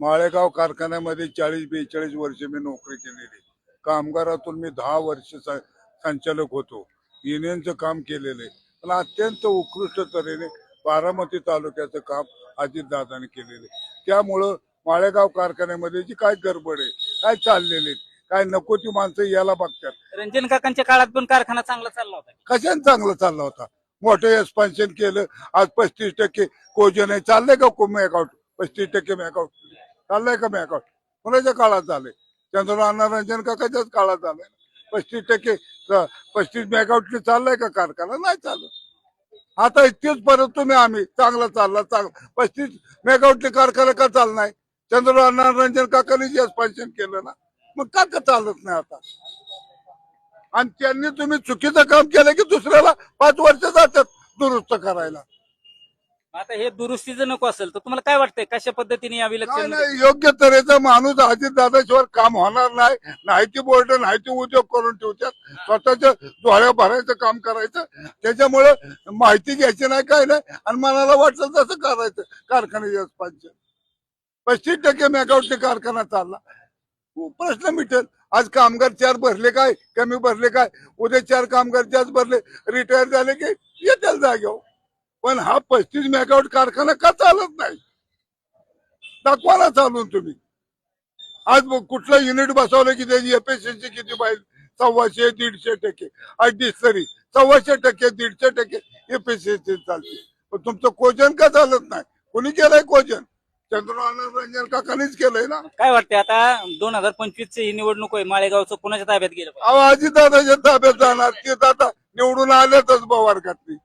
माळेगाव कारखान्यामध्ये चाळीस बेचाळीस वर्ष मी नोकरी केलेली. कामगारातून मी दहा वर्ष संचालक होतो. युनियनचं काम केलेलं आहे. पण अत्यंत उत्कृष्ट तऱ्हेने बारामती तालुक्याचं काम अजितदादाने केलेलं आहे. त्यामुळं माळेगाव कारखान्यामध्ये जी काय गडबड आहे काय चाललेले काय नको ती माणसं यायला बघतात. रंजन काकांच्या काळात पण कारखाना चांगला चालला होता. कशाने चांगलं चालला होता? मोठं एक्सपान्शन केलं आज पस्तीस टक्के कोजन आहे. चाललंय का को मॅकआउट पस्तीस टक्के मॅकआउट चाललंय का मॅकआउट कोणाच्या काळात झालंय? चंद्रनारायण रंजन काकाच्याच काळात झालंय? पस्तीस टक्के पस्तीस मॅकआउट चाललंय का कारखाना? नाही चालत. आता इतकेच परत तुम्ही आम्ही चांगला चालला चांगला. पस्तीस मेगावटचे कारखाना का चालणार चंद्रनारायण रंजन काकाने जे एक्सपान्शन केलं ना? मग का का चालत नाही आता? आणि त्यांनी तुम्ही चुकीचं काम केलं की दुसऱ्याला पाच वर्ष जातात दुरुस्त करायला. आता हे दुरुस्तीचं नको असेल तर तुम्हाला काय वाटतंय? कशा पद्धतीने या काय विलक्षण नाही योग्य तऱ्हेचा माणूस अजित दादाशिवाय काम होणार नाही. नाहीती बोर्ड नाहीचे उद्योग करून ठेवतात. स्वतःच्या डोळ्या भरायचं काम करायचं. त्याच्यामुळे माहिती घ्यायची नाही काय नाही. आणि मनाला वाटलं तसं करायचं कारखान्याच्या पाहिजे पस्तीस टक्के मेगावटचे कारखाना चालला. प्रश्न मिटेल. आज कामगार चार भरले काय? कमी भरले काय? उद्या चार कामगार जास्त भरले. रिटायर झाले की येतील जागेवर हो. पण हा पस्तीस मेगावट कारखाना का चालत नाही? दाखवा ना चालून तुम्ही. आज कुठलं युनिट बसवलं की त्याची एफएससी किती पाहिजे सव्वाशे दीडशे टक्के. आज डिस्टरी सव्वाशे टक्के दीडशे टक्के एफएससी चालते. पण तुमचं कोजन का चालत नाही? कोणी केलंय कोजन? चंद्रनारायण रंजन काकानीच केलंय ना. काय वाटतंय आता? दोन हजार पंचवीस ची ही निवडणूक आहे. माळेगावचं कोणाच्या ताब्यात गेलं? अहो अजितदादाच्या ताब्यात जाणार. ते आता निवडून आल्यातच बवारकातली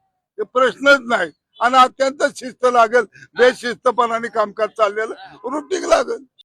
ते प्रश्नच नाही. आणि अत्यंत शिस्त लागेल. बेशिस्तपणाने कामकाज चाललेलं. रुटीन लागेल.